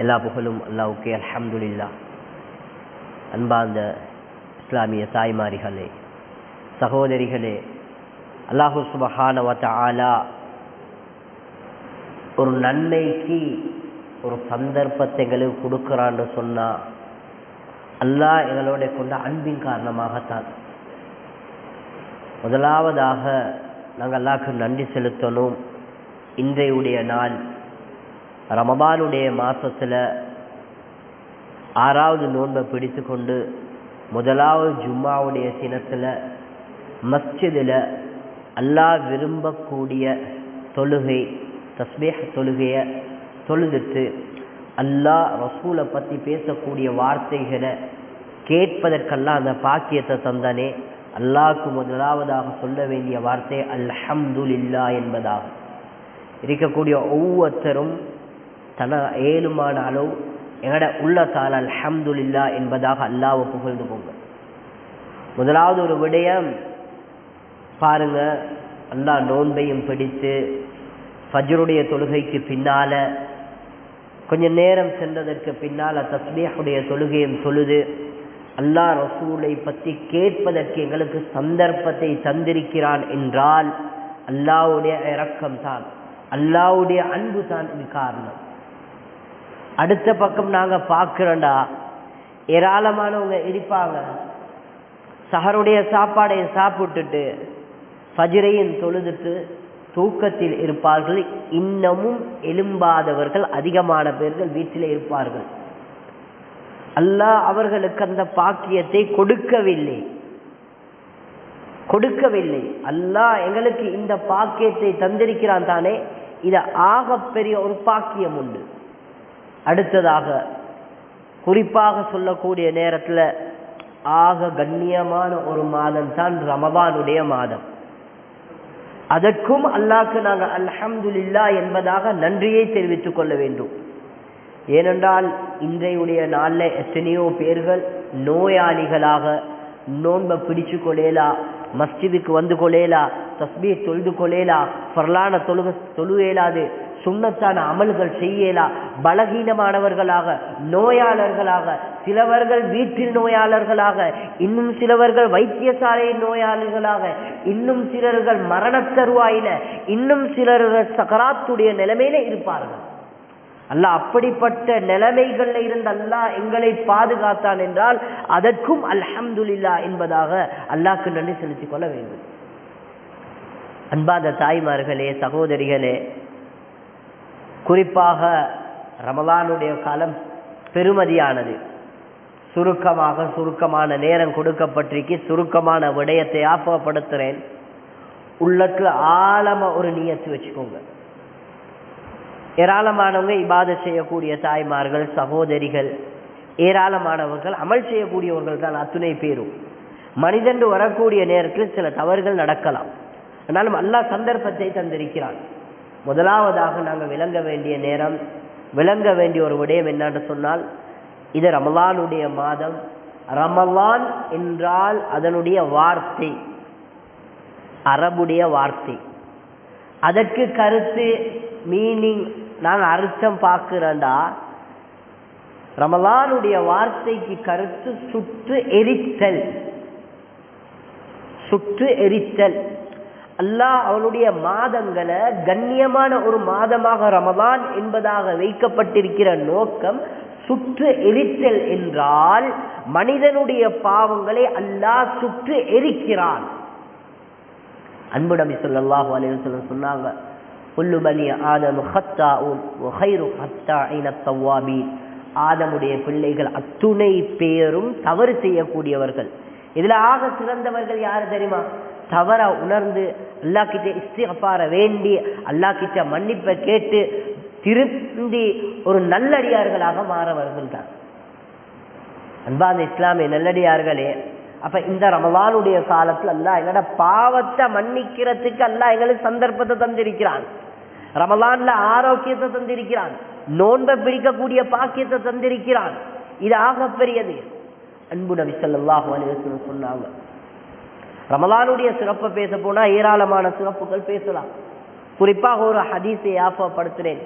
எல்லா புகழும் அல்லாவுக்கே அலமதுல்லா அன்பார்ந்த இஸ்லாமிய தாய்மாரிகளே சகோதரிகளே அல்லாஹு சுபஹானவத்த ஆலா ஒரு நன்மைக்கு ஒரு சந்தர்ப்பத்தை எங்களுக்கு கொடுக்குறான்னு சொன்னா அல்லாஹ் எங்களோட கொண்ட அன்பின் காரணமாகத்தான். முதலாவதாக நாங்கள் அல்லாவுக்கு நன்றி செலுத்தணும். இன்றையுடைய நாள் ரமபானுடைய மாதத்தில் ஆறாவது நோன்பை பிடித்து கொண்டு முதலாவது ஜும்மாவுடைய தினத்தில் மஸ்ஜிதில் அல்லாஹ் விரும்பக்கூடிய தொழுகை தஸ்மேக தொழுகையை தொழுதுட்டு அல்லாஹ் ரசூலை பற்றி பேசக்கூடிய வார்த்தைகளை கேட்பதற்கெல்லாம் அந்த பாக்கியத்தை தந்தானே. அல்லாஹ்க்கு முதலாவதாக சொல்ல வேண்டிய வார்த்தை அல்ஹம்துலில்லா என்பதாகும். இருக்கக்கூடிய ஒவ்வொருத்தரும் தன ஏழுமான அளவு எங்கட உள்ளத்தால் அல்ஹம்துல்லா என்பதாக அல்லாவை புகழ்ந்து போங்க முதலாவது ஒரு விடயம் பாருங்க அல்லாஹ் நோன்பையும் பிடித்து ஃபஜ்ருடைய தொழுகைக்கு பின்னால கொஞ்ச நேரம் சென்றதற்கு பின்னால தஸ்பீஹுடைய தொழுகையும் தொழுது அல்லாஹ் ரசூலை பற்றி கேட்பதற்கு எங்களுக்கு சந்தர்ப்பத்தை தந்திருக்கிறான் என்றால் அல்லாவுடைய இறக்கம் தான் அல்லாவுடைய அன்பு தான் இது காரணம். அடுத்த பக்கம் நாங்கள் பார்க்குறோண்டா ஏராளமானவங்க இருப்பாங்க சஹருடைய சாப்பாடை சாப்பிட்டுட்டு ஃபஜிரையும் தொழுதுட்டு தூக்கத்தில் இருப்பார்கள். இன்னமும் எழும்பாதவர்கள் அதிகமான பேர்கள் வீட்டில் இருப்பார்கள். அல்லாஹ் அவர்களுக்கு அந்த பாக்கியத்தை கொடுக்கவில்லை. கொடுக்கவில்லை. அல்லாஹ் எங்களுக்கு இந்த பாக்கியத்தை தந்திருக்கிறான் தானே. இது ஆகப்பெரிய ஒரு பாக்கியம் உண்டு. அடுத்ததாக குறிப்பாக சொல்லக்கூடிய நேரத்தில் ஆக கண்ணியமான ஒரு மாதம் தான் ரமபானுடைய மாதம். அதற்கும் அல்லாக்கு நாங்கள் அல்ஹம்துலில்லா என்பதாக நன்றியை தெரிவித்துக் கொள்ள வேண்டும். ஏனென்றால் இன்றையுடைய நாளில் எத்தனையோ பேர்கள் நோயாளிகளாக நோன்பை பிடிச்சு கொள்ளேலா மஸ்ஜிதுக்கு வந்து கொள்ளேலா தஸ்பீ தொழுது கொள்ளேலா பரலான தொழுக தொழுவேலாது சுண்ணத்தான அமல்கள் செய்யலா பலகீனமானவர்களாக நோயாளர்களாக சிலவர்கள் வீட்டில் நோயாளர்களாக இன்னும் சிலவர்கள் வைத்தியசாலை நோயாளிகளாக இன்னும் சிலர்கள் மரணத்தருவாயில இன்னும் சிலர்கள் சகராத்துடைய நிலைமையில இருப்பார்கள். அல்லாஹ் அப்படிப்பட்ட நிலைமைகள்ல இருந்து அல்லாஹ் எங்களை பாதுகாத்தான் என்றால் அதற்கும் அல்ஹம்துல்லா என்பதாக அல்லாஹ்க்கு நன்றி செலுத்திக் கொள்ள வேண்டும். அன்பாத தாய்மார்களே சகோதரிகளே குறிப்பாக ரமலானுடைய காலம் பெருமதியானது. சுருக்கமாக சுருக்கமான நேரம் கொடுக்கப்பட்டிருக்கு சுருக்கமான விடயத்தை ஆப்பப்படுத்துறேன் உள்ளத்துல ஆழமா ஒரு நீயத்து வச்சுக்கோங்க. ஏராளமானவங்க இபாத செய்யக்கூடிய தாய்மார்கள் சகோதரிகள் ஏராளமானவர்கள் அமல் செய்யக்கூடியவர்கள் தான் அத்துணை பேரும். மனிதன் வரக்கூடிய நேரத்தில் சில தவறுகள் நடக்கலாம். ஆனாலும் அல்லா சந்தர்ப்பத்தை தந்திருக்கிறான். முதலாவதாக நாங்கள் விளங்க வேண்டிய நேரம் விளங்க வேண்டிய ஒரு விடயம் என்னன்னு சொன்னால் இது ரமலானுடைய மாதம். ரமலான் என்றால் அதனுடைய வார்த்தை அரபுடைய வார்த்தை. அதற்கு கருத்து மீனிங் நான் அர்த்தம் பார்க்கிறோண்டா ரமலானுடைய வார்த்தைக்கு கருத்து சுற்று எரித்தல். சுற்று எரித்தல். அல்லாஹ் அவனுடைய மாதங்களை கண்ணியமான ஒரு மாதமாக ரமதான் என்பதாக வைக்கப்பட்டிருக்கிற நோக்கம் சுற்று எரித்தல் என்றால் மனிதனுடைய பாவங்களை அல்லாஹ் சுற்று எரிக்கிறான். அன்பு நபி ஸல்லல்லாஹு சொன்னாங்க ஆதமுடைய பிள்ளைகள் அத்துணை பேரும் தவறு செய்யக்கூடியவர்கள். இதுல ஆக சிறந்தவர்கள் யாரு தெரியுமா? தவற உணர்ந்து அல்லா கிட்ட இஸ்திகப்பார வேண்டி அல்லா கிட்ட மன்னிப்பை கேட்டு திருந்தி ஒரு நல்லடியார்களாக மாற தான் அன்பாந்த இஸ்லாமிய நல்லடியார்களே அப்ப இந்த ரமலானுடைய காலத்துல அல்லா எங்களோட பாவத்தை மன்னிக்கிறதுக்கு அல்லா எங்களுக்கு சந்தர்ப்பத்தை தந்திருக்கிறான். ரமலான்ல ஆரோக்கியத்தை தந்திருக்கிறான். நோன்பை பிடிக்கக்கூடிய பாக்கியத்தை தந்திருக்கிறான். இது ஆகப்பெரியது. அன்பு நபி சொல்லாஹு அலைஹி சொன்னாங்க. ரமலானுடைய சிறப்பை பேச போனால் ஏராளமான சிறப்புகள் பேசலாம். குறிப்பாக ஒரு ஹதீஸை ஆஃபப்படுத்துகிறேன்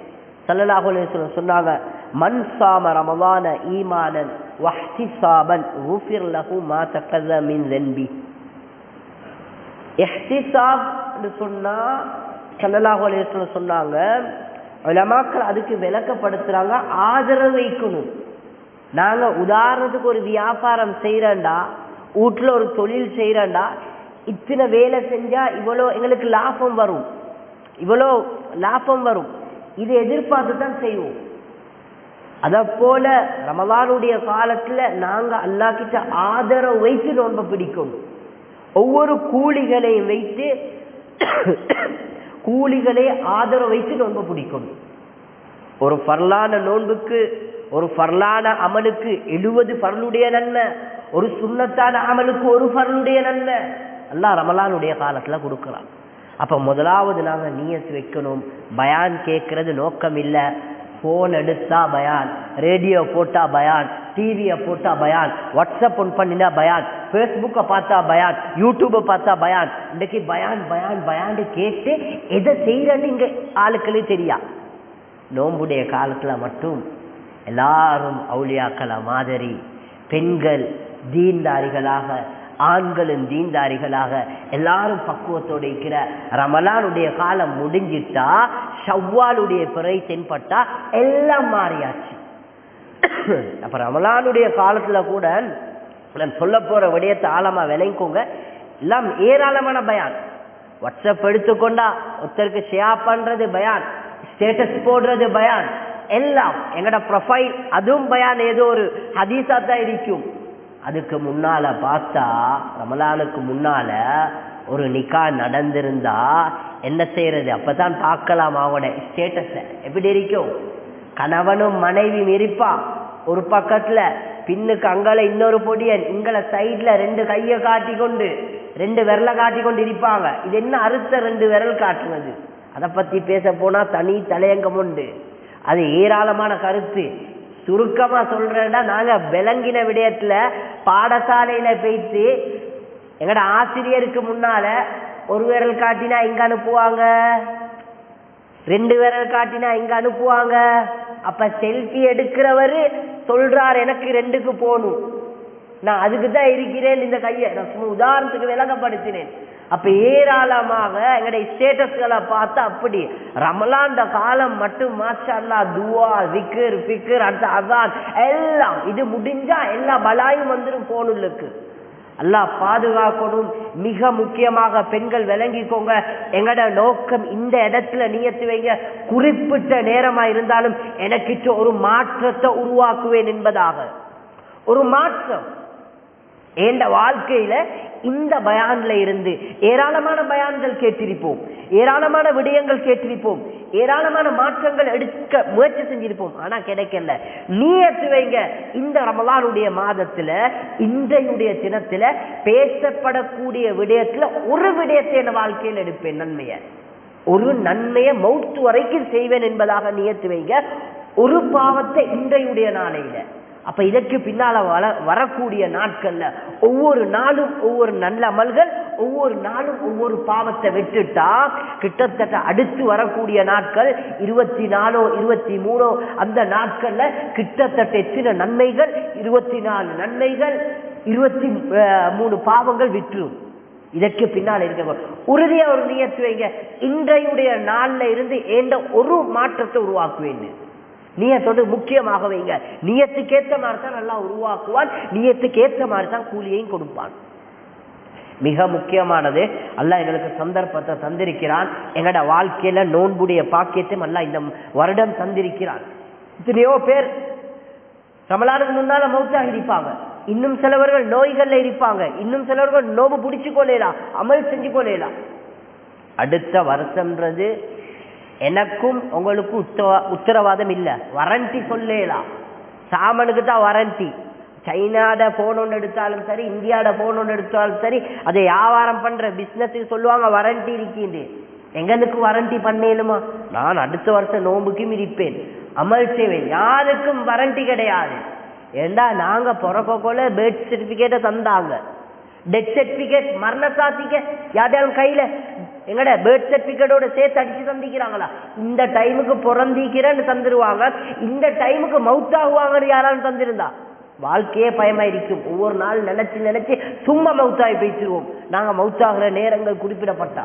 சல்லலாஹு சொன்னாங்க மண் சாம ரமலான ஈமானன் வஹ்திசாபன் ஊஃபிர் லஹு மா தக்கத மின் ரென்பி எஹ்திசாப் சொன்னால் சல்லலாஹு அலையம் சொன்னாங்க அதுக்கு விளக்கப்படுத்துறாங்க ஆதரவு வைக்கணும். நாங்கள் உதாரணத்துக்கு ஒரு வியாபாரம் செய்கிறேன்டா வீட்டில் ஒரு தொழில் செய்கிறேன்டா இத்தனை வேலை செஞ்சா இவ்வளோ எங்களுக்கு லாபம் வரும். இவ்வளோ லாபம் வரும். இதை எதிர்பார்த்து தான் செய்வோம். அதை போல ரமலானுடைய காலத்தில் நாங்கள் அல்லா கிட்ட ஆதரவு வைத்து நோன்பை பிடிக்கணும் ஒவ்வொரு கூலிகளையும் வைத்து கூலிகளை ஆதரவு வைத்து நோன்பு பிடிக்கணும் ஒரு பரலான நோன்புக்கு ஒரு பரலான அமலுக்கு எழுபது பரலுடைய நன்மை. ஒரு சுண்ணத்தான அமலுக்கு ஒரு பரலுடைய நன்மை. எல்லாம் ரமலானுடைய காலத்துல கொடுக்குறான் அப்ப முதலாவது நாங்க நியத்து வைக்கணும். பயான் கேட்கறது நோக்கம் இல்லை. போன் எடுத்தா பயான். ரேடியோ போட்டா பயான். டிவியை போட்டா பயான். வாட்ஸ்அப் ஒன் பண்ணினா பயான். ஃபேஸ்புக்கை பார்த்தா பயான். யூடியூப்பை பார்த்தா பயான். இன்னைக்கு பயான் பயான் பயான் கேட்டு எதை செய்கிறன்னு இங்கே ஆளுக்களே தெரியா? நோம்புடைய காலத்துல மட்டும் எல்லாரும் அவுளியாக்கள மாதிரி பெண்கள் தீன்தாரிகளாக ஆண்களும் தீன்தாரிகளாக எல்லாரும் பக்குவத்தோடு இருக்கிற ரமலானுடைய காலம் முடிஞ்சிட்டா ஷவ்வாலுடைய பிறை தென்பட்டா எல்லாம் மாறியாச்சு. அப்ப ரமலானுடைய காலத்துல கூட நான் சொல்ல போற விடயத்தை ஆழமா விளைங்கோங்க எல்லாம் ஏராளமான பயான். வாட்ஸ்அப் எடுத்துக்கொண்டா ஒருத்தருக்கு ஷேர் பண்றது பயான். ஸ்டேட்டஸ் போடுறது பயான். எல்லாம். எங்கட ப்ரொஃபைல் அதுவும் பயான். ஏதோ ஒரு ஹதீஸா தான் இருக்கும். அதுக்கு முன்னால பார்த்தா ரமலானுக்கு முன்னால ஒரு நிக்கா நடந்திருந்தா என்ன செய்யறது? அப்பதான் பார்க்கலாம் அவனோட ஸ்டேட்டஸ எப்படி இருக்கும்? கணவனும் மனைவியும் இருப்பான். ஒரு பக்கத்துல பின்னுக்கு அங்கால இன்னொரு பொடியன் இங்களை சைட்ல ரெண்டு கையை காட்டி கொண்டு ரெண்டு விரலை காட்டி கொண்டு இருப்பாங்க. இது என்ன அறுத்த ரெண்டு விரல் காட்டுனது? அதை பத்தி பேச போனா தனி தலையங்கம் உண்டு. அது ஏராளமான கருத்து. சுருக்கமா சொல்றேன்னா நாங்க விளங்கின விடயத்துல பாடசாலையில பேசி எங்கட ஆசிரியருக்கு முன்னால ஒரு விரல் காட்டினா இங்கே அனுப்புவாங்க. ரெண்டு விரல் காட்டினா இங்கே அனுப்புவாங்க. அப்ப செல்ஃபி எடுக்கிறவரு சொல்றார் எனக்கு ரெண்டுக்கு போகணும் நான் அதுக்கு தான் இருக்கிறேன் இந்த கையை. நான் உதாரணத்துக்கு விளங்கப்படுத்தினேன் அப்ப ஏராளமாக எங்களுடைய ஸ்டேட்டஸ்களை பார்த்தா அப்படி ரமலான் காலம் மட்டும் மாஷா துவா விக்கர் பிக்கர் அடுத்த அதான் எல்லாம். இது முடிஞ்சா எல்லா பலாயும் வந்துடும் போனுள்ளுக்கு அல்லாஹ் பாதுகாக்கணும். மிக முக்கியமாக பெண்கள் விளங்கிக்கோங்க. எங்கட நோக்கம் இந்த இடத்துல நியத்து வைங்க. குறிப்பிட்ட நேரமா இருந்தாலும் எனக்கு ஒரு மாற்றத்தை உருவாக்குவேன் என்பதாக. ஒரு மாற்றம். என்ற வாழ்க்கையில இந்த பயான்ல இருந்து ஏராளமான பயான்கள் கேட்டிருப்போம். ஏராளமான விடயங்கள் கேட்டிருப்போம். ஏராளமான மாற்றங்கள் எடுக்க முயற்சி செஞ்சிருப்போம். ஆனா கிடைக்கல. நீயத்து வைங்க இந்த ரமலானுடைய மாதத்துல இன்றையுடைய தினத்துல பேசப்படக்கூடிய விடயத்துல ஒரு விடயத்தை என் வாழ்க்கையில் எடுப்பேன் நன்மையை. ஒரு நன்மையை மௌத்து வரைக்கும் செய்வேன் என்பதாக நியத்து வைங்க. ஒரு பாவத்தை இன்றையுடைய நாளையில. அப்ப இதற்கு பின்னால வர வரக்கூடிய நாட்கள்ல ஒவ்வொரு நாளும் ஒவ்வொரு நல்ல அமல்கள் ஒவ்வொரு நாளும் ஒவ்வொரு பாவத்தை விட்டுட்டா கிட்டத்தட்ட அடுத்து வரக்கூடிய நாட்கள் இருபத்தி நாலோ இருபத்தி மூணோ அந்த நாட்கள்ல கிட்டத்தட்ட எத்தனை நன்மைகள்? இருபத்தி நாலு நன்மைகள் இருபத்தி மூணு பாவங்கள் விட்டுரும். இதற்கு பின்னால் இருக்க உறுதியா ஒரு நியத்து வைங்க. இன்றையுடைய நாள்ல இருந்து ஏண்ட ஒரு மாற்றத்தை உருவாக்குவேன் நியத்தோடு முக்கியமாக வைங்க. நியத்துக்கேற்ற மாதிரி தான் நல்லா உருவாக்குவான். நியத்துக்கேற்ற மாதிரி தான் கூலியையும் கொடுப்பான். மிக முக்கியமானது அல்ல எங்களுக்கு சந்தர்ப்பத்தை தந்திருக்கிறான். எங்கட வாழ்க்கையில நோன்புடைய பாக்கியத்தையும் அல்ல இந்த வருடம் தந்திருக்கிறான். இத்தனையோ பேர் ரமலானுக்கு முன்னால மௌத்தாக இருப்பாங்க. இன்னும் சிலவர்கள் நோய்கள்ல இருப்பாங்க. இன்னும் சிலவர்கள் நோம்பு பிடிச்சு கொள்ளலாம் அமல் செஞ்சு கொள்ளலாம். அடுத்த வருஷம்ன்றது எனக்கும் உங்களுக்கும் உத்தரவாதம் இல்லை. வரண்டி சொல்லலாம் சாமனுக்கு தான் வரண்டி சைனாட போன் ஒன்று எடுத்தாலும் சரி இந்தியாவோட போன் ஒன்று எடுத்தாலும் சரி அதை வியாபாரம் பண்ற பிசினஸ் சொல்லுவாங்க வரண்டி இருக்கின்ற எங்களுக்கு வரண்டி பண்ணேனுமா நான் அடுத்த வருஷம் நோம்புக்கும் இருப்பேன். அமல் செய்வேன் யாருக்கும் வரண்டி கிடையாது. ஏண்டா நாங்க பிறக்கோல பேர்த் சர்டிபிகேட்டை தந்தாங்க. டெத் சர்டிபிகேட் மரண சாத்திக்க யார்டையாலும் கையில எங்கட பேர்த் சர்டிபிகேட்டோட சேர்த்து அடிச்சு தந்திக்கிறாங்களா? இந்த டைமுக்கு பிறந்திக்கிறேன்னு தந்துருவாங்க. இந்த டைமுக்கு மவுத் ஆகுவாங்கன்னு யாராலும் தந்திருந்தா? வாழ்க்கையே பயமாயிருக்கும். ஒவ்வொரு நாள் நினைச்சு நினைச்சு சும்மா மவுத்தாகி பேசிடுவோம் நாங்க மவுத்தாகிற நேரங்கள் குறிப்பிடப்பட்டா.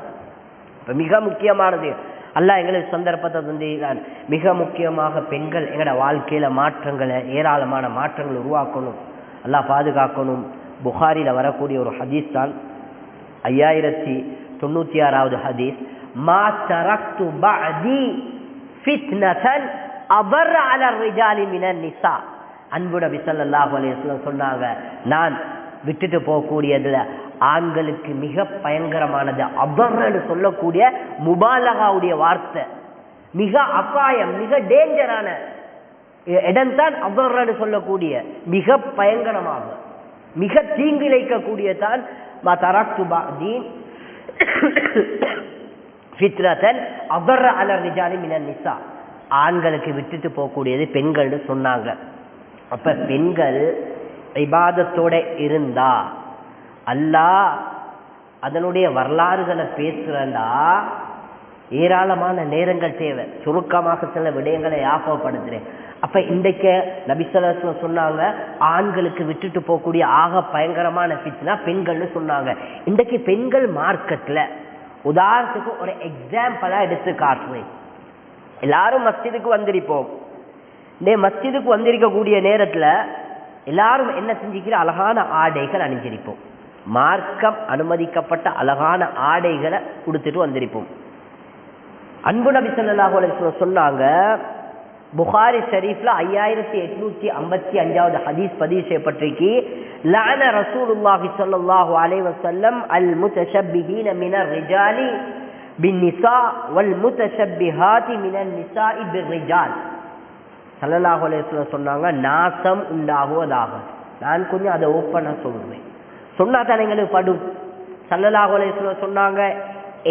இப்ப மிக முக்கியமானது அல்ல எங்களுக்கு சந்தர்ப்பத்தை தந்திருக்கிறான். மிக முக்கியமாக பெண்கள் எங்களோட வாழ்க்கையில மாற்றங்களை ஏராளமான மாற்றங்களை உருவாக்கணும். எல்லாம் பாதுகாக்கணும். புகாரில வரக்கூடிய ஒரு ஹதீஸ் தான். ஐயாயிரத்தி தொண்ணூத்தி ஆறாவது ஹதீஸ் மா தரக்து பஅதி ஃபித்னதன் அபர் அல ரிஜாலி மினன் நிசா. சொன்னாங்க நான் விட்டுட்டு போகக்கூடியதுல ஆண்களுக்கு மிக பயங்கரமானது அபர்னு சொல்லக்கூடிய முபாலகாவுடைய வார்த்தை. மிக அபாயம் மிக டேஞ்சரான இடம் தான் சொல்லக்கூடிய மிக பயங்கரமாக மிக தீங்கிழைக்கக்கூடிய தான் மா ஃபித்ரத்தன் அபர் அலர் ரிஜாலி மினன் நிசா. ஆண்களுக்கு விட்டுட்டு போகக்கூடியது பெண்கள்னு சொன்னாங்க. அப்ப பெண்கள் இபாதத்தோட இருந்தா அல்லாஹ் அதனுடைய வரலாறுகளை பேசுறதா? ஏராளமான நேரங்கள் தேவை. சுருக்கமாக சில விடயங்களை ஞாபகப்படுத்துறேன். அப்ப இன்றைக்கு நபிசலம் சொன்னாங்க ஆண்களுக்கு விட்டுட்டு போகக்கூடிய ஆக பயங்கரமான பித்னா பெண்கள்னு சொன்னாங்க. இன்றைக்கு பெண்கள் மார்க்கெட்ல உதாரணத்துக்கு ஒரு எக்ஸாம்பிளா எடுத்து காட்டுறேன். எல்லாரும் மஸ்ஜிதுக்கு வந்திருப்போம். இந்த மஸ்ஜிதுக்கு வந்திருக்கக்கூடிய நேரத்துல எல்லாரும் என்ன செஞ்சுக்கிற? அழகான ஆடைகள் அணிஞ்சிருப்போம். மார்க்கம் அனுமதிக்கப்பட்ட அழகான ஆடைகளை கொடுத்துட்டு வந்திருப்போம். அன்பு நபி ஸல்லல்லாஹு சொன்னாங்க புகாரி ஷரீஃப்ல ஐயாயிரத்தி எட்நூத்தி ஐம்பத்தி அஞ்சாவது ஹதீஸ் பதிவு செய்யப்பட்டிருக்கு. லான ரசூலுல்லாஹி ஸல்லல்லாஹு அலைஹி வஸல்லம் அல் முத்தஷப்பிஹீன மினர் ரிஜாலி பின்னிசா வல் முத்தஷப்பிஹாதி மினன் நிசாஇ பிர்ரிஜால். ஸல்லல்லாஹு அலைஹி வஸல்லம் சொன்னாங்க நாசம் உண்டாகுவதாக. நான் கொஞ்சம் அதை ஓப்பனா சொல்லுவேன் சொன்னா தானே எங்களுக்கு படும் ஸல்லல்லாஹு அலைஹி வஸல்லம் சொன்னாங்க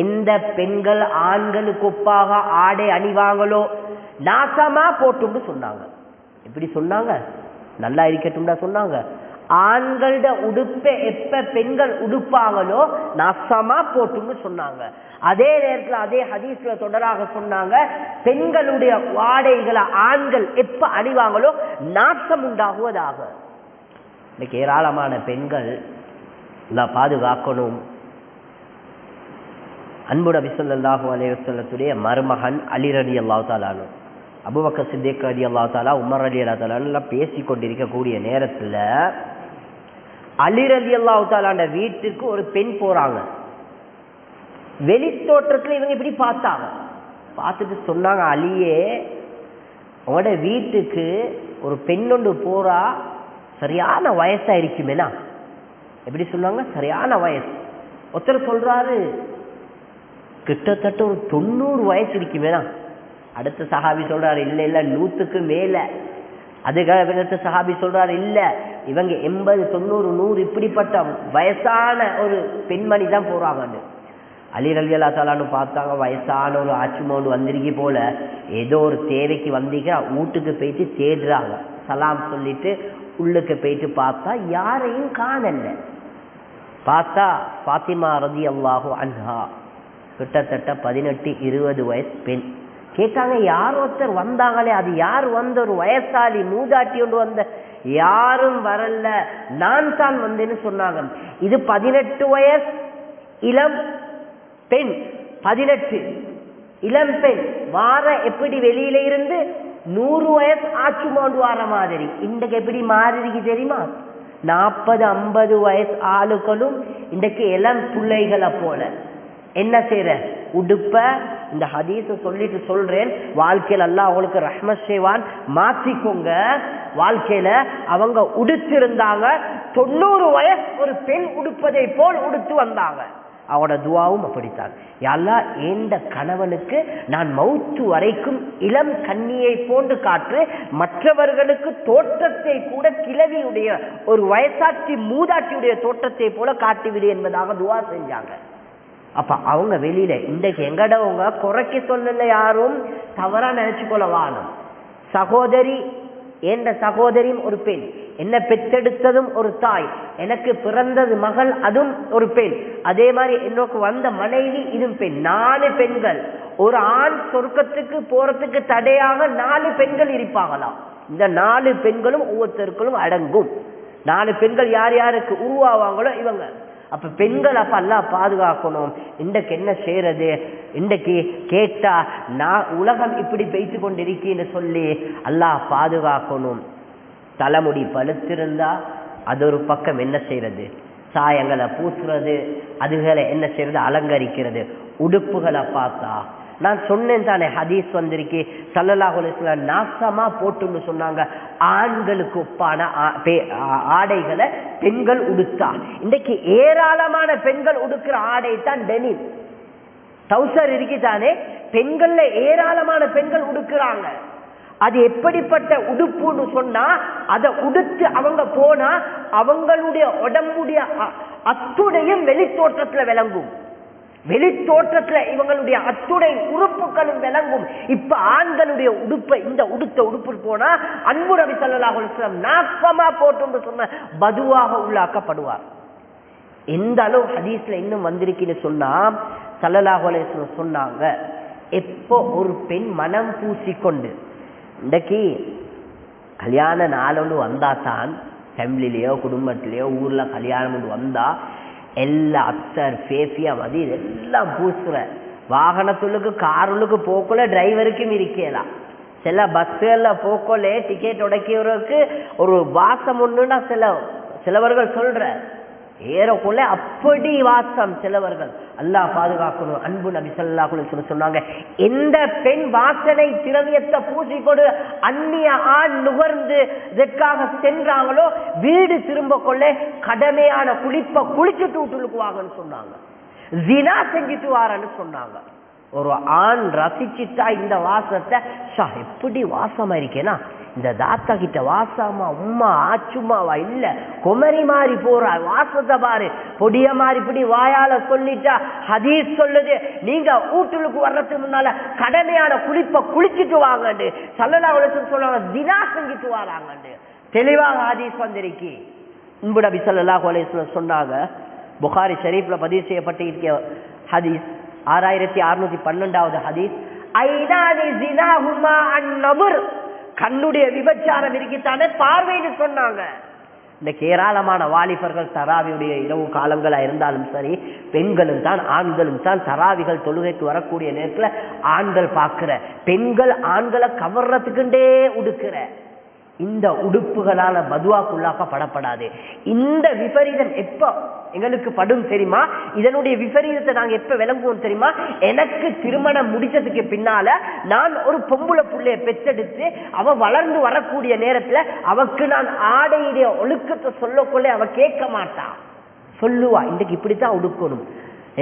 எந்த பெண்கள் ஆண்களுக்கு ஒப்பாக ஆடை அணிவாங்களோ நாசமா போட்டும்னு சொன்னாங்க. எப்படி சொன்னாங்க? நல்லா இருக்கட்டும்டா சொன்னாங்க. ஆண்களோட உடுப்பை எப்ப பெண்கள் உடுப்பாங்களோ நாசமா போட்டும்னு சொன்னாங்க. அதே நேரத்தில் அதே ஹதீஸ்ல தொடராக சொன்னாங்க பெண்களுடைய வாடைகளை ஆண்கள் எப்ப அணிவாங்களோ நாசம் உண்டாகுவதாக. இன்னைக்கு ஏராளமான பெண்கள் நான் பாதுகாக்கணும். அன்புட நபி ஸல்லல்லாஹு அலைஹி மருமகன் அலி அல்லாஹாலும் அபுபக்க சித்தேக் அலி அல்லாஹ் தாலா உமர் அலி அல்லா தாலான்னு பேசி கொண்டிருக்கக்கூடிய நேரத்துல அலி அல்லா தாலாண்ட வீட்டுக்கு ஒரு பெண் போறாங்க. வெளித்தோற்றத்தில் இவங்க இப்படி பார்த்தாங்க. பார்த்துட்டு சொன்னாங்க அலியே உங்களோட வீட்டுக்கு ஒரு பெண் ஒன்று போறா சரியான வயசா இருக்குமேனா எப்படி சொன்னாங்க? சரியான வயசு. ஒருத்தர் சொல்றாரு கிட்டத்தட்ட ஒரு தொண்ணூறு வயசு இருக்குமேனா? அடுத்த சஹாபி சொல்றாரு இல்லை இல்லை நூற்றுக்கு மேலே. அதுக்காக அடுத்த சஹாபி சொல்றாரு இல்லை இவங்க எண்பது தொண்ணூறு நூறு இப்படிப்பட்ட வயசான ஒரு பெண்மணி தான் போறாங்கன்னு. அலி அலி அல்லா தாலான்னு பார்த்தாங்க வயசான ஒரு ஆச்சுமோன்னு வந்திருக்கி போல. ஏதோ ஒரு தேவைக்கு வந்தீங்க வீட்டுக்கு போயிட்டு தேடுறாங்க. சலாம் சொல்லிட்டு உள்ளுக்கு போயிட்டு பார்த்தா யாரையும் காணல. பார்த்தா ஃபாத்திமா ரதி அல்லாஹோ அன்ஹா. கிட்டத்தட்ட பதினெட்டு இருபது வயசு பெண். கேட்டாங்க யார் ஒருத்தர் வந்தாங்களே அது யார்? வந்த ஒரு வயசாளி மூதாட்டி ஒன்று வந்த யாரும் வரல. நான் தான் வந்தேன்னு சொன்னாங்க. இது பதினெட்டு வயசு இளம் பெண். பதினெட்டு. இளம் பெண். வார எப்படி வெளியில இருந்து நூறு வயசு ஆச்சுமாண்டு வார மாதிரி. இன்றைக்கு எப்படி மாறிருக்கு தெரியுமா? நாற்பது ஐம்பது வயசு ஆளுகளும் இன்றைக்கு இளம் பிள்ளைகளை போல. என்ன செய்யற உடுப்ப இந்த ஹதீஸை சொல்லிட்டு சொல்றேன். வாழ்க்கையில் அல்லாஹ் அவங்களுக்கு ரஹ்ம செய்வான். மாத்திக்கோங்க. வாழ்க்கையில அவங்க உடுத்திருந்தாங்க. தொண்ணூறு வயசு ஒரு பெண் உடுப்பதை போல் உடுத்து வந்தாங்க. அவனோட துவாவும் அப்படித்தான். யாழ்லா ஏந்த கணவனுக்கு நான் மௌத்து வரைக்கும் இளம் கண்ணியை போன்று காற்று மற்றவர்களுக்கு தோற்றத்தை கூட கிழவியுடைய ஒரு வயசாட்சி மூதாட்டியுடைய தோற்றத்தை போல காட்டிவிடு என்பதாக துவா செஞ்சாங்க. அப்ப அவங்க வெளியில இன்றைக்கு எங்கடவங்க குறைக்க சொல்லல யாரும் தவறா நினைச்சு கொள்ள சகோதரி என்ற சகோதரியும் ஒரு பெண். என்ன பெற்றெடுத்ததும் ஒரு தாய். எனக்கு பிறந்தது மகள் அதுவும் ஒரு பெண். அதே மாதிரி என்னோக்கு வந்த மனைவி இதுவும் பெண். நாலு பெண்கள். ஒரு ஆண் சொர்க்கத்துக்கு போறதுக்கு தடையாக நாலு பெண்கள் இருப்பாங்களாம். இந்த நாலு பெண்களும் ஒவ்வொருத்தருக்களும் அடங்கும். நாலு பெண்கள் யார் யாருக்கு உருவாவாங்களோ இவங்க. அப்ப பெண்கள் அப்ப எல்லாம் பாதுகாக்கணும். இன்றைக்கு என்ன செய்யறது? இன்றைக்கு கேட்டா நான் உலகம் இப்படி பெய்த்து கொண்டிருக்கேன்னு சொல்லி அல்லாஹ் பாதுகாக்கணும். தலைமுடி பழுத்திருந்தா அது ஒரு பக்கம் என்ன செய்யறது? சாயங்களை பூசுறது அதுகளை என்ன செய்யறது? அலங்கரிக்கிறது. உடுப்புகளை பார்த்தா நான் சொன்னேன் தானே ஹதீஸ் வந்திருக்கு. சல்லல்லாஹு நாசமா போட்டுன்னு சொன்னாங்க. ஆண்களுக்கு ஒப்பான ஆ- ஆடைகளை பெண்கள் உடுத்தா. இன்றைக்கு ஏராளமான பெண்கள் உடுக்கிற ஆடை தான் டெனிம். டவுசர் இருக்குதானே பெண்கள்ல ஏராளமான பெண்கள் உடுக்குறாங்க. அது எப்படிப்பட்ட உடுப்புன்னு சொன்னா அதை உடுத்து அவங்க போனா அவங்களுடைய உடம்புடைய அ- அத்துடையும் வெளித்தோற்றத்துல விளங்கும். வெளித்தோற்றத்துல இவங்களுடைய அத்துடை உறுப்புகளும் விளங்கும். இப்ப ஆண்களுடைய உடுப்பை இந்த உடுத்த உடுப்பு போனா அன்பு ரவி சல்லாஹ் நாசமா போட்டு சொன்ன பதுவாக உள்ளாக்கப்படுவார். எந்த அளவு ஹதீஸ்ல இன்னும் வந்திருக்குன்னு சொன்னா சல்லல்லாஹு சொன்னாங்க எப்போ ஒரு பெண் மனம் பூசிக்கொண்டு இன்றைக்கு கல்யாண நாளொன்று வந்தா தான் ஃபேமிலிலேயோ குடும்பத்திலேயோ ஊர்ல கல்யாணம் ஒன்று வந்தா எல்லா அப்சர் ஃபேஃபியா அது இதெல்லாம் பூசுற. வாகனத்துள்ளுக்கு காருளுக்கு போக்குள்ள டிரைவருக்கும் இருக்கலாம் சில பஸ்ஸுகளில் போக்கோலே டிக்கெட் உடைக்கிறவருக்கு ஒரு வாசம் ஒன்றுன்னா சில சிலவர்கள் சொல்கிற ஏறக்குள்ள அப்படி வாசம் சிலவர்கள். அல்லாஹ் பாதுகாக்கணும். அன்பு நபி சொல்லி சொன்னாங்க எந்த பெண் வாசனை திரவியத்தை பூசிக்கொண்டு அந்நிய ஆண் நுகர்ந்து இதற்காக சென்றாங்களோ வீடு திரும்ப கொள்ள கடமையான குளிப்பை குளிச்சுட்டு விட்டுலுக்குவாங்கன்னு சொன்னாங்க. ஜினா செஞ்சுட்டு வாரன்னு சொன்னாங்க. ஒரு ஆண் ரசிச்சுட்டா இந்த வாசத்தை ஷா எப்படி வாசமா இருக்கேனா? இந்த தாத்தா கிட்ட வாசமா உம்மா ஆச்சுமாவா? இல்ல குமரி மாறி போறா வாசத்தை பாரு. பொடிய மாறி இப்படி வாயால சொல்லிட்டா ஹதீஸ் சொல்லுது நீங்க ஊட்டுலுக்கு வர்றதுக்கு முன்னால கடமையான குளிப்ப குளிச்சுட்டு வாங்கண்டு. சல்லல்லா உலகம் சொல்லுவாங்க தினா செஞ்சுட்டு வராங்கண்டு. தெளிவாக ஹதீஸ் வந்திருக்கு. இன்பு நபி ஸல்லல்லாஹு சொன்னாங்க புகாரி ஷரீஃப்ல பதிவு செய்யப்பட்டிருக்க ஹதீஸ் ஆறாயிரத்தி அறுநூத்தி பன்னெண்டாவது ஹதீஸ் ஐதானி கண்ணுடைய விபச்சாரம் இருக்குத்தானே பார்வைன்னு சொன்னாங்க. இந்த ஏராளமான வாலிபர்கள் தராவியுடைய இரவு காலங்களா இருந்தாலும் சரி பெண்களும் தான் ஆண்களும் தான் தராவிகள் தொழுகைக்கு வரக்கூடிய நேரத்தில் ஆண்கள் பார்க்கிற பெண்கள் ஆண்களை கவர்றதுக்குண்டே உடுக்கிற. இந்த உடுப்புகளால பதுவாக்குள்ளாக்கப்படப்படாது இந்த விபரீதம் எப்ப எங்களுக்கு படும் தெரியுமா? இதனுடைய விபரீதத்தை நாங்க எப்ப விளங்குவோம் தெரியுமா? எனக்கு திருமணம் முடிச்சதுக்கு பின்னால நான் ஒரு பொம்புளை புள்ளைய பெற்றெடுத்து அவ வளர்ந்து வரக்கூடிய நேரத்துல அவக்கு நான் ஆடையுடைய ஒழுக்கத்தை சொல்லக்கொள்ள அவ கேட்க மாட்டா. சொல்லுவா இன்றைக்கு இப்படித்தான் உடுக்கணும்.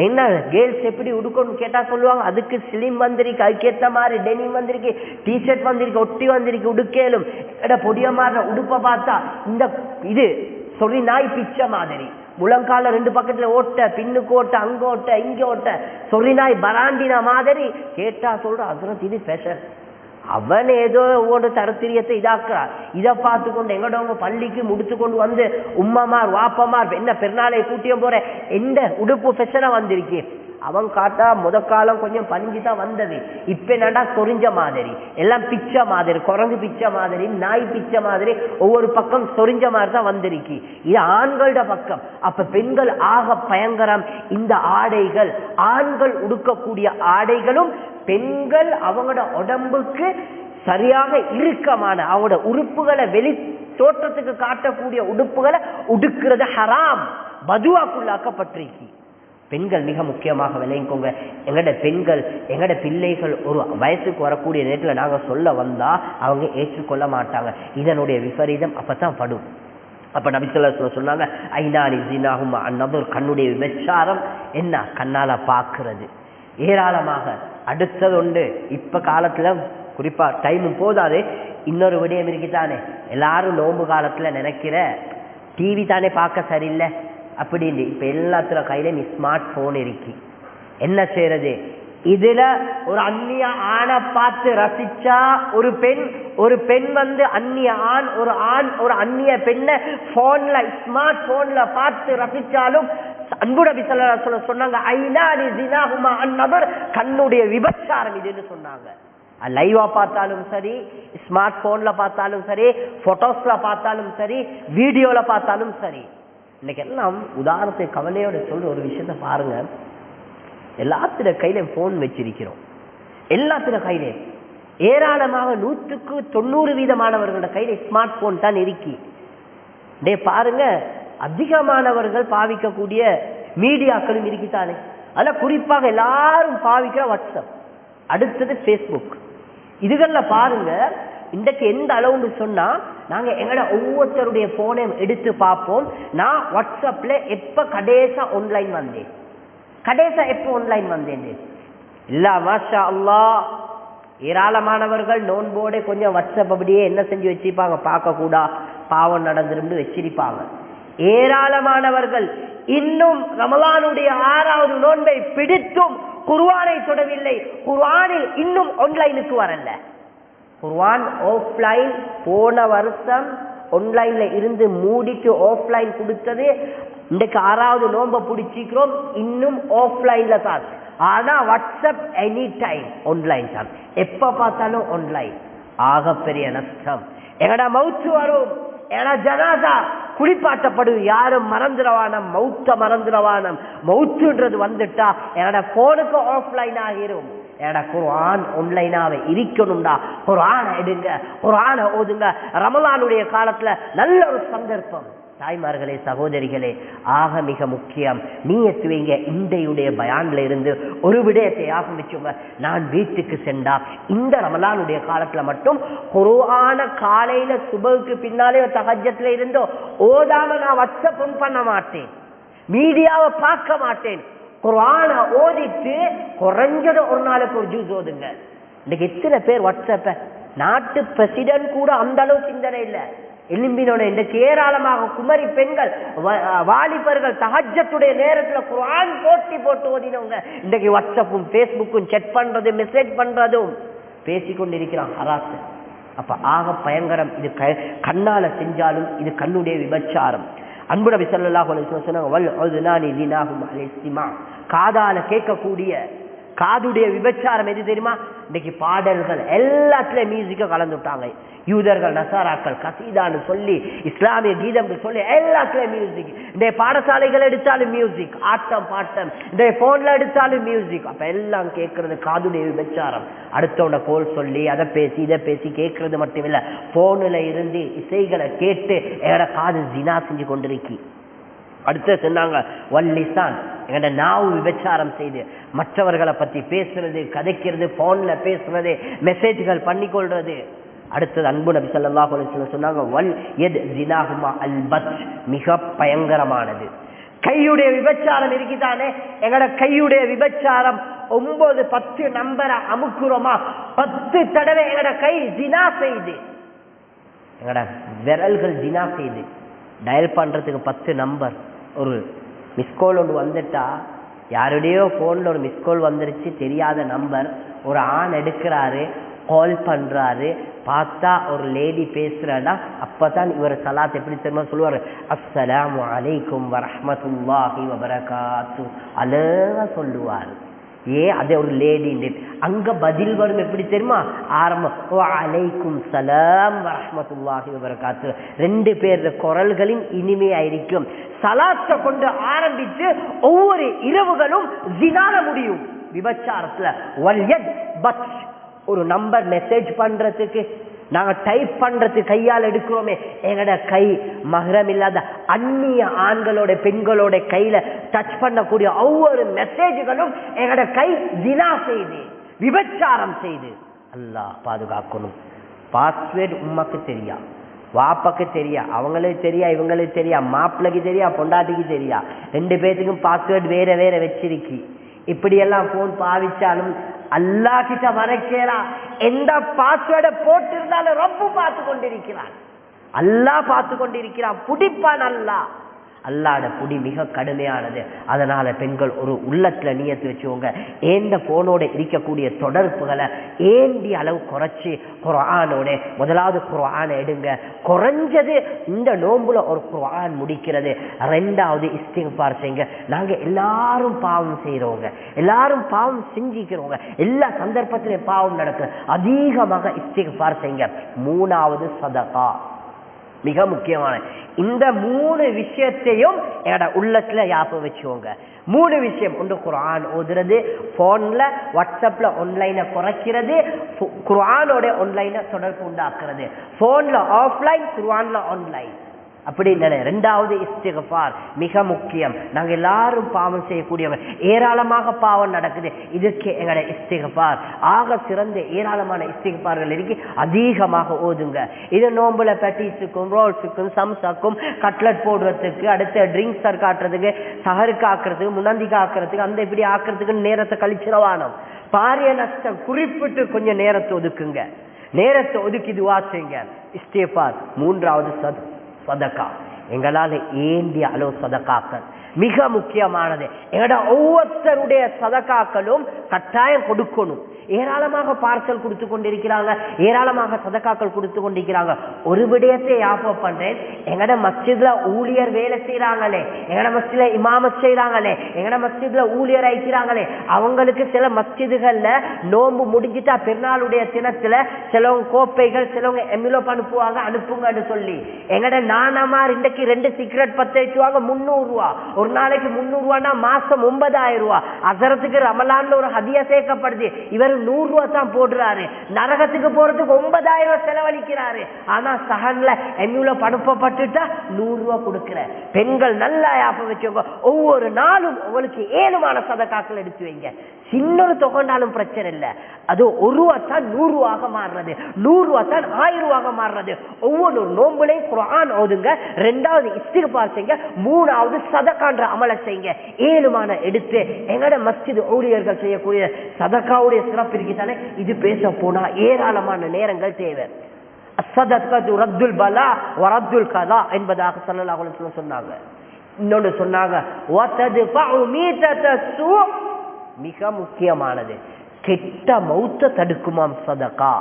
என்ன கேர்ள்ஸ் எப்படி உடுக்கணும்னு கேட்டால் சொல்லுவாங்க. அதுக்கு ஸ்லிம் வந்திருக்கு அதுக்கேற்ற மாதிரி டெனிம் வந்திருக்கு டிஷர்ட் வந்திருக்கு ஒட்டி வந்திருக்கு உடுக்கேலும். எட பொடிய மாதிரி உடுப்பை பார்த்தா இந்த இது சொல்லி நாய் பிச்சை மாதிரி. முழங்கால ரெண்டு பக்கத்துல ஓட்ட பின்னுக்கு ஓட்ட அங்க ஓட்ட இங்க ஓட்ட சொல்லி நாய் பராண்டின மாதிரி. கேட்டா சொல்ற அதுரத் இது ஃபேஷன் அவன் ஏதோ ஒவ்வொரு தரத்திரியத்தை இதாக்குறார் இதை பார்த்து கொண்டு எங்கடவங்க பள்ளிக்கு முடித்து கொண்டு வந்து உம்மமார் வாப்பமார் என்ன பெருநாளை கூட்டியும் போற எந்த உடுப்பு ஃபெஷனா வந்திருக்கு? அவன் காட்டா முத காலம் கொஞ்சம் பஞ்சு தான் வந்தது. இப்ப என்னடா சொரிஞ்ச மாதிரி? எல்லாம் பிச்சை மாதிரி குரங்கு பிச்சை மாதிரி நாய் பிச்சை மாதிரி ஒவ்வொரு பக்கம் சொரிஞ்ச மாதிரி தான் வந்திருக்கு. இது ஆண்களோட பக்கம். அப்ப பெண்கள் ஆக பயங்கரம். இந்த ஆடைகள் ஆண்கள் உடுக்கக்கூடிய ஆடைகளும் பெண்கள் அவங்களோட உடம்புக்கு சரியாக இறுக்கமான அவங்களோட உறுப்புகளை வெளி தோற்றத்துக்கு காட்டக்கூடிய உடுப்புகளை உடுக்கிறது ஹராம். பதுவாக்குள்ளாக்கப்பட்டிருக்கு. பெண்கள் மிக முக்கியமாக விளையங்கோங்க எங்கட பெண்கள் எங்கட பிள்ளைகள் ஒரு வயசுக்கு வரக்கூடிய நேரத்தில் நாங்கள் சொல்ல வந்தால் அவங்க ஏற்றுக்கொள்ள மாட்டாங்க. இதனுடைய விபரீதம் அப்போ தான் படும் அப்போ நபித்துல சொன்னாங்க ஐநாளி ஜீனாகும் அந்நபர் கண்ணுடைய விபச்சாரம் என்ன? கண்ணால் பார்க்கறது. ஏராளமாக அடுத்தது உண்டு இப்ப காலத்துல குறிப்பா டைம் போதாது. இன்னொரு விடயம் இருக்குதானே? எல்லாரும் நோம்பு காலத்துல நினைக்கிற டிவி தானே பார்க்க சரியில்லை? அப்படின்னு இப்ப எல்லாத்துல கையிலையும் ஸ்மார்ட் போன் இருக்கு. என்ன செய்யறது இதுல ஒரு அந்நிய ஆணை பார்த்து ரசிச்சா ஒரு பெண் ஒரு பெண் வந்து அந்நிய ஆண் ஒரு ஆண் ஒரு அந்நிய பெண்ணை போன்ல ஸ்மார்ட் போன்ல பார்த்து ரசிச்சாலும் அன்புடபி சொல்ல சொன்னாங்க ஐநானி ஜினாஹுமா அந்நபர் கண்ணுடைய விபச்சாரம் இதுன்னு சொன்னாங்க. லைவா பார்த்தாலும் சரி ஸ்மார்ட் போன்ல பார்த்தாலும் சரி போட்டோஸ்ல பார்த்தாலும் சரி வீடியோல பார்த்தாலும் சரி. இன்னைக்கு எல்லாம் உதாரணத்துக்கு கவலையோட சொல்ற ஒரு விஷயத்த பாருங்க. எல்லாத்திட கையில போன் வச்சிருக்கிறோம். எல்லாத்திட கையில ஏராளமாக நூற்றுக்கு தொண்ணூறு வீதமானவர்களோட கையில ஸ்மார்ட் போன் தான் இருக்கி. டே பாருங்க அதிகமானவர்கள் பாவிக்கக்கூடிய மீடியாக்களும் இருக்குதானே அதுல குறிப்பாக எல்லாரும் பாவிக்கிற வாட்ஸ்அப். அடுத்தது ஃபேஸ்புக் இதுகள்ல பாருங்க இன்றைக்கு எந்த அளவுன்னு சொன்னா நாங்க எங்கட ஒவ்வொருத்தருடைய போனையும் எடுத்து பார்ப்போம். நான் வாட்ஸ்அப்ல எப்ப கடைசா ஆன்லைன் வந்தேன்? கடைசா எப்போ ஆன்லைன் வந்தேன்? இல்ல மாஷா அல்லா ஏராளமானவர்கள் நோன்போட கொஞ்சம் வாட்ஸ்அப் அப்படியே என்ன செஞ்சு வச்சிருப்பாங்க பார்க்க கூடா பாவம் நடந்துரும்னு வச்சிருப்பாங்க. ஏராளமானவர்கள் இன்னும் ரமலானுடைய ஆறாவது நோன்பை பிடித்தும் குர்வானை தொடவில்லை. குர்வானில் இன்னும் ஆன்லைனுக்கு வரல. குர்வான் ஆஃப்லைன் போன வருஷம் ஆன்லைன்ல இருந்து மூடிட்டு ஆஃப்லைன் கொடுத்தது இன்றைக்கு ஆறாவது நோன்பை பிடிச்சிக்கிறோம். இன்னும் ஆஃப்லைன்ல தான். ஆனா வாட்ஸ்அப் எனி டைம் ஆன்லைன் தான். எப்ப பார்த்தாலும் ஆன்லைன் ஆக பெரிய நஷ்டம். எங்கடா மவுச்சு வரும்? ஏன்னா ஜனாதா குளிப்பாட்டப்படும் யாரும் மறந்துடவானம் மௌத்த மறந்துடவானம். மௌத்துன்றது வந்துட்டா என்னோட போனுக்கு ஆஃப்லைன் ஆகிரும் என்னோட குரான் ஆன்லைனாவே இருக்கணும்டா. குரான எடுங்க குரான ஓதுங்க. ரமலானுடைய காலத்துல நல்ல ஒரு சந்தர்ப்பம். தாய்மார்களே சகோதரிகளே ஆக மிக முக்கியம். நீங்க துவங்க இந்தையுடைய பயான்ல இருந்து ஒரு விடயத்தை ஆகமிச்சுங்க நான் வீட்டுக்கு சென்றா இந்த ரமலானுடைய காலத்துல மட்டும் குருவான காலையில சுபவுக்கு பின்னாலே தகஜத்துல இருந்தோ ஓதாம நான் வாட்ஸ்அப் பண்ண மாட்டேன். மீடியாவை பார்க்க மாட்டேன். குரான ஓதிட்டு குறைஞ்சது ஒரு நாளைக்கு ஒரு ஜூஸ் ஓதுங்க. இன்னைக்கு எத்தனை பேர் வாட்ஸ்அப்ப? நாட்டு பிரசிடன்ட் கூட அந்த அளவு சிந்தனை இல்லை. எலும்பினோட இன்றைக்கு ஏராளமாக குமரி பெண்கள் வ- வாலிபர்கள் தஹஜத்துடைய நேரத்தில் குரான் போட்டி போட்டு ஓதினவங்க. இன்றைக்கு வாட்ஸ்அப்பும் ஃபேஸ்புக்கும் செக் பண்ணுறது மெசேஜ் பண்ணுறதும் பேசிக்கொண்டிருக்கிறான் ஹராஸ். அப்போ ஆக பயங்கரம். இது க- கண்ணால் செஞ்சாலும் இது கண்ணுடைய விபச்சாரம். அன்புட நபி சொன்னாங்க வல் உதுனானி லினாஹும் அலைஸ்திமா காதால் கேட்கக்கூடிய காதுடைய விபச்சாரம் எது தெரியுமா? இன்னைக்கு பாடல்கள் எல்லாத்துலயும் மியூசிக்க கலந்து விட்டாங்க. யூதர்கள் நசாராக்கள் கசீதான்னு சொல்லி இஸ்லாமிய கீதம்னு சொல்லி எல்லாத்துலயும் மியூசிக் இந்த பாடசாலைகள் எடுத்தாலும் மியூசிக் ஆட்டம் பாட்டம். இந்த போன்ல எடுத்தாலும் மியூசிக் அப்ப எல்லாம் கேட்கறது காதுடைய விபச்சாரம். அடுத்தவன கோல் சொல்லி அதை பேசி இதை பேசி கேட்கறது மட்டும் இல்ல போன்ல இருந்து இசைகளை கேட்டு எங்கட காது ஜினா செஞ்சு கொண்டிருக்கி. அடுத்து சொன்னாங்க வல்லிசான் எங்கட நாவு விபச்சாரம் செய்து மற்றவர்களை பத்தி பேசுறது கதைக்கிறது போன்ல பேசுறது மெசேஜ்கள் பண்ணிக்கொள்றது. அடுத்தது அன்பு நபி சொல்லா சொன்னாங்க வல் எத் ஜினாஹுமா அல் பத் மிக பயங்கரமானது. கையுடைய விபச்சாரம் இருக்குதானே? எங்கட கையுடைய விபச்சாரம் ஒன்பது பத்து நம்பரை அமுக்குறோமா? பத்து தடவை எங்கட கை ஜினா செய்து. எங்கட விரல்கள் ஜினா செய்து. டயல் பண்றதுக்கு பத்து நம்பர். ஒரு மிஸ்கால் ஒன்று வந்துட்டா யாருடையோ ஃபோனில் ஒரு மிஸ்கால் வந்துருச்சு தெரியாத நம்பர் ஒரு ஆண் எடுக்கிறாரு கால் பண்ணுறாரு பார்த்தா ஒரு லேடி பேசுகிறாருடா அப்போ தான் இவர் சலாத் எப்படி தெரியுமா சொல்லுவார்? அஸ்ஸலாமு அலைக்கும் வரமத்துல்லாஹி வபரகாத்து. அழகாக சொல்லுவார். ஏ அது ஒரு லேடி அங்க பதில் வரும் எப்படி தெரியுமா? ஆரம்பம் ஓ அலைக்கும் சலாம் வரமத்துல்லாஹி வரகாத்து ரெண்டு பேர் குரல்களின் இனிமையாயிருக்கும் சலாத்தை கொண்டு ஆரம்பித்து ஒவ்வொரு இரவுகளும் ஜினால முடியும். விபச்சாரத்துல ஒரு நம்பர் மெசேஜ் பண்றதுக்கு நாங்க டைப் பண்றது கையால் எடுக்கிறோமே. எங்கட கை மகரம் இல்லாத அந்நிய ஆண்களோட பெண்களோட கையில டச் பண்ணக்கூடிய ஒவ்வொரு மெசேஜ்களும் எங்கட கை தினா செய்து விபச்சாரம் செய்து. அல்லாஹ் பாதுகாக்கணும். பாஸ்வேர்டு உமாக்கு தெரியா? வாப்பாக்கு தெரியா? அவங்களுக்கு தெரியா? இவங்களுக்கு தெரியா? மாப்பிள்ளைக்கு தெரியா? பொண்டாட்டிக்கு தெரியா? ரெண்டு பேத்துக்கும் பாஸ்வேர்டு வேற வேற வச்சிருக்கி. இப்படியெல்லாம் ஃபோன் பாவிச்சாலும் அல்லா கிட்ட மறைக்கிறான் எந்த பாஸ்வேர்டை போட்டிருந்தாலும் ரொம்ப பார்த்து கொண்டிருக்கிறான் அல்லாஹ் பார்த்து கொண்டிருக்கிறான் புடிப்பான் அல்லாஹ். அல்லாட புடி மிக கடுமையானது. அதனால பெண்கள் ஒரு உள்ளத்துல நியத்து வச்சுக்கோங்க. ஏந்த போனோட இருக்கக்கூடிய தொடர்புகளை ஏந்தி அளவு குறைச்சி குரானோட முதலாவது குரானை எடுங்க. குறைஞ்சது இந்த நோம்புல ஒரு குரான் முடிக்கிறது. ரெண்டாவது இஸ்திகார் செய்யுங்க. நாங்க எல்லாரும் பாவம் செய்யறவங்க எல்லாரும் பாவம் செஞ்சிக்கிறவங்க எல்லா சந்தர்ப்பத்திலும் பாவம் நடக்குது. அதிகமாக இஸ்திகார் செய்யுங்க. மூணாவது சதகா. மிக முக்கியமான. இந்த மூணு விஷயத்தையும் என்னோட உள்ளத்துல ஞாபகம் வச்சுக்கோங்க. மூணு விஷயம் ஒன்று குரான் ஓதுறது ஃபோனில் வாட்ஸ்அப்பில் ஆன்லைனை குறைக்கிறது குரானோட ஆன்லைனை தொடர்பு உண்டாக்குறது. ஃபோனில் ஆஃப்லைன் குரானில் ஆன்லைன் அப்படி இல்லை ரெண்டாவது இஸ்திகபார் மிக முக்கியம். நாங்கள் எல்லாரும் பாவம் செய்யக்கூடியவங்க ஏராளமாக பாவம் நடக்குது. இதுக்கு எங்களோட இஸ்திகபார் ஆக சிறந்த ஏராளமான இஸ்திகபார்கள் இருக்கு. அதிகமாக ஓதுங்க. இது நோம்புல பெட்டிஸுக்கும் ரோல்ஸுக்கும் சம்சாக்கும் கட்லட் போடுறதுக்கு அடுத்த ட்ரிங்க்ஸ் காட்டுறதுக்கு சகருக்கு ஆக்குறதுக்கு முன்னந்திக்கு ஆக்குறதுக்கு அந்த இப்படி ஆக்குறதுக்கு நேரத்தை கழிச்சிடவானோம் பாரிய நஷ்டம் குறிப்பிட்டு கொஞ்சம் நேரத்தை ஒதுக்குங்க. நேரத்தை ஒதுக்கி இதுவா செய்யுங்க. இஸ்திகபார் மூன்றாவது சது சதக்கா. எங்களால் ஏந்தி அளவு சதக்காக்கள். மிக முக்கியமானது. எங்கட ஒவ்வொருத்தருடைய சதக்காக்களும் கட்டாயம் கொடுக்கணும். ஏராளமாக பார்சல் கொடுத்து கொண்டிருக்கிறாங்க ஏராளமாக சதக்காக்கள் கொடுத்து கொண்டிருக்கிறாங்க. ஒரு விடயத்தை ஞாபகம் பண்றேன். எங்கட மஸ்ஜித்ல ஊழியர் வேலை செய்யறாங்களே எங்கட மஸ்ஜித்ல இமாமத் செய்யறாங்களே எங்கட மஸ்ஜித்ல ஊழியர் அழைக்கிறாங்களே அவங்களுக்கு சில மஸ்ஜிதுகள்ல நோன்பு முடிஞ்சிட்டா பெருநாளுடைய தினத்துல சிலவங்க கோப்பைகள் சிலவங்க எமிலோ அனுப்புவாங்க அனுப்புங்கன்னு சொல்லி. எங்கட நானமார் இன்றைக்கு ரெண்டு சிகரெட் பத்து வச்சுவாங்க முந்நூறு ரூபா. ஒரு நாளைக்கு முந்நூறு ரூபான்னா மாசம் ஒன்பதாயிரம் ரூபா. அசரத்துக்கு ரமலான்ல ஒரு ஹதியா சேர்க்கப்படுது. இவர் நூறு ரூபா தான் போடுறாரு. நரகத்துக்கு போறதுக்கு ஒன்பதாயிரம் ரூபாய் செலவழிக்கிறாரு. ஆனா சகன்ல எம்யூல படுப்பப்பட்டுட்டா நூறு ரூபா கொடுக்கிற பெண்கள் நல்லா ஞாபகம் வச்சுக்கோங்க. ஒவ்வொரு நாளும் உங்களுக்கு ஏழுமான சதக்காக்கள் எடுத்து வைங்க. சின்னொரு தொகண்டாலும் பிரச்சனை இல்லை. அது ஒரு ரூபா தான் நூறு ரூபாக மாறுறது. நூறு ரூபா தான் ஆயிரம் ரூபாக மாறுறது. ஒவ்வொரு நோம்புலையும் குரான் ஓதுங்க. ரெண்டாவது இஸ்திகபார் செய்யுங்க மூணாவது சதக்கான்ற அமலை செய்யுங்க ஏழுமான எடுத்து எங்கட மஸ்ஜித் ஊழியர்கள் செய்யக்கூடிய சதக்காவுடைய சிறப்பு இருக்குதானே? இது பேச போனா ஏராளமான நேரங்கள் தேவை. கதா என்பதாக ஸல்லல்லாஹு சொன்னாங்க. இன்னொன்னு சொன்னாங்க மிக முக்கியமானது. கெட்ட மௌத்த தடுக்குமாம் சதகா.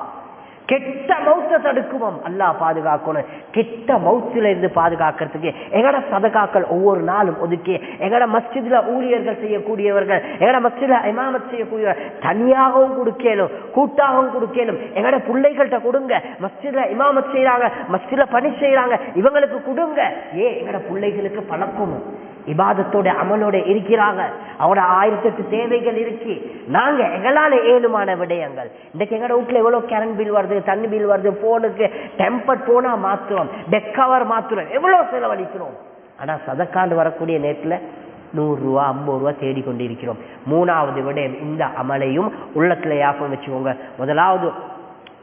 கெட்ட மௌத்த தடுக்குவோம். அல்லாஹ் பாதுகாக்கணும். கெட்ட மௌத்தில இருந்து பாதுகாக்கிறதுக்கு எங்கட சதகாக்கள் ஒவ்வொரு நாளும் ஒதுக்கி எங்கட மஸ்ஜித்ல ஊழியர்கள் செய்யக்கூடியவர்கள் எங்கட மஸ்ஜித்ல இமாமத் செய்யக்கூடியவர் தனியாகவும் கொடுக்கலும் கூட்டாகவும் கொடுக்கலும் எங்கட பிள்ளைகள்கிட்ட கொடுங்க. மஸ்ஜித்ல இமாமத் செய்யறாங்க மஸ்ஜித்ல பணி செய்யறாங்க இவங்களுக்கு கொடுங்க. ஏ எங்கட பிள்ளைகளுக்கு பழக்கணும். இபாதத்தோட அமலோட இருக்கிறாங்க. அவரோட ஆயிரத்தி எட்டு தேவைகள் இருக்கு. நாங்க எங்களால ஏழுமான விடயங்கள். இன்னைக்கு எங்கட வீட்டுல எவ்வளவு கரண்ட் பில் வருது தண்ணி பில் வருது போனுக்கு டெம்பர் போனா மாத்துறோம் டெக்கவர் மாத்துறோம் எவ்வளவு செலவழிக்கிறோம். ஆனா சதக்காண்டு வரக்கூடிய நேரத்துல நூறு ரூபா ஐம்பது ரூபா தேடி கொண்டிருக்கிறோம் மூணாவது விடயம் இந்த அமலையும் உள்ளத்துல யாபம் வச்சுக்கோங்க. முதலாவது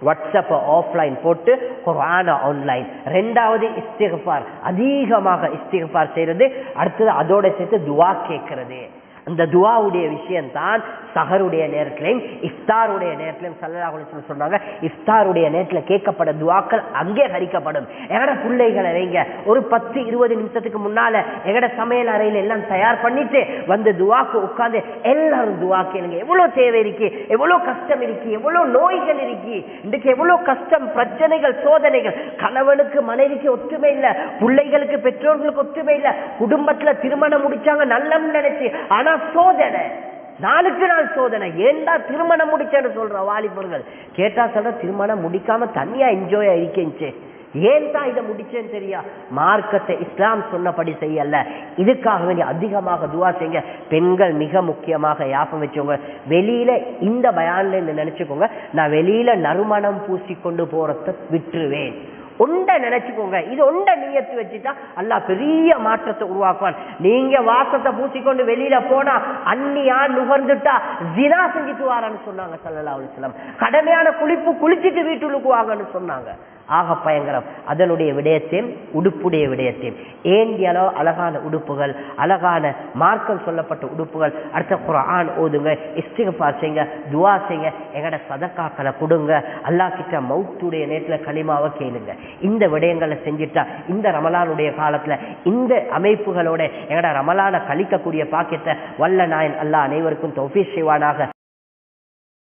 வாட்ஸ்அப்பை ஆஃப்லைன் போட்டு குர்ஆனை ஆன்லைன் ரெண்டாவது இஸ்திகபார் அதிகமாக இஸ்திகபார் செய்கிறது அடுத்தது அதோட சேர்த்து துவா கேட்கறது. அந்த துவாவுடைய விஷயம்தான் சஹருடைய நேரத்திலையும் இஃப்தாருடைய நேரத்திலையும் சல்லல்லாஹு சொன்னாங்க இஃப்தாருடைய நேரத்தில் கேட்கப்பட துவாக்கள் அங்கே ஹரிக்கப்படும். எங்கட பிள்ளைகளை வைங்க ஒரு பத்து இருபது நிமிஷத்துக்கு முன்னால எங்கட சமையல் அறையில் எல்லாம் தயார் பண்ணிட்டு வந்து துவாக்கு உட்கார்ந்து எல்லாரும் துவா கேளுங்க. எவ்வளவு தேவை இருக்கு எவ்வளவு கஷ்டம் இருக்கு எவ்வளவு நோய்கள் இருக்கு இன்றைக்கு எவ்வளவு கஷ்டம் பிரச்சனைகள் சோதனைகள். கணவனுக்கு மனைவிக்கு ஒற்றுமை இல்ல பிள்ளைகளுக்கு பெற்றோர்களுக்கு ஒற்றுமை இல்ல. குடும்பத்துல திருமணம் முடிச்சாங்க நல்லம் நினைச்சு ஆனா சோதனை. நாளுக்கு நாள் சோதனை. ஏண்டா திருமணம் முடிச்சேன்னு சொல்ற வாலிபர்கள்? கேட்டா சொல்ற திருமணம் முடிக்காம தனியா என்ஜாய் இருக்கேன்ச்சு ஏன் தான் இதை முடிச்சேன்னு தெரியா? மார்க்கத்தை இஸ்லாம் சொன்னபடி செய்யல. இதுக்காக வேண்டி அதிகமாக துவா செய்யுங்க. பெண்கள் மிக முக்கியமாக யாபம் வச்சவங்க. வெளியில இந்த பயான்ல இருந்து நினைச்சுக்கோங்க. நான் வெளியில நறுமணம் பூசி கொண்டு போறத விட்டுருவேன். ஒண்ட நினைச்சுக்கோங்க. இது ஒண்ட நீயத்து வச்சுட்டா அல்லா பெரிய மாற்றத்தை உருவாக்குவான். நீங்க வாசத்தை பூசிக்கொண்டு வெளியில போனா அந்நியா நுகர்ந்துட்டா ஜினா செஞ்சுட்டு வாரான்னு சொன்னாங்க சல்லா அலைஹி கடமையான குளிப்பு குளிச்சுட்டு வீட்டுக்கு வாங்கன்னு சொன்னாங்க. ஆக பயங்கரம் அதனுடைய விடயத்தையும் உடுப்புடைய விடயத்தையும். ஏந்தியளோ அழகான உடுப்புகள் அழகான மார்க்கம் சொல்லப்பட்ட உடுப்புகள். அடுத்த குரான் ஓதுங்க இஸ்திகபார் செய்யுங்க துவா செய்யுங்க எங்கட சதக்காக்களை கொடுங்க. அல்லாஹ் கிட்ட மவுத்துடைய நேரத்தில் களிமாவை கேளுங்க. இந்த விடயங்களை செஞ்சுட்டா இந்த ரமலானுடைய காலத்தில் இந்த அமைப்புகளோட எங்கட ரமலான கழிக்கக்கூடிய பாக்கியத்தை வல்ல நாயன் அல்லாஹ் அனைவருக்கும் தொஃபீஸ் செய்வானாக.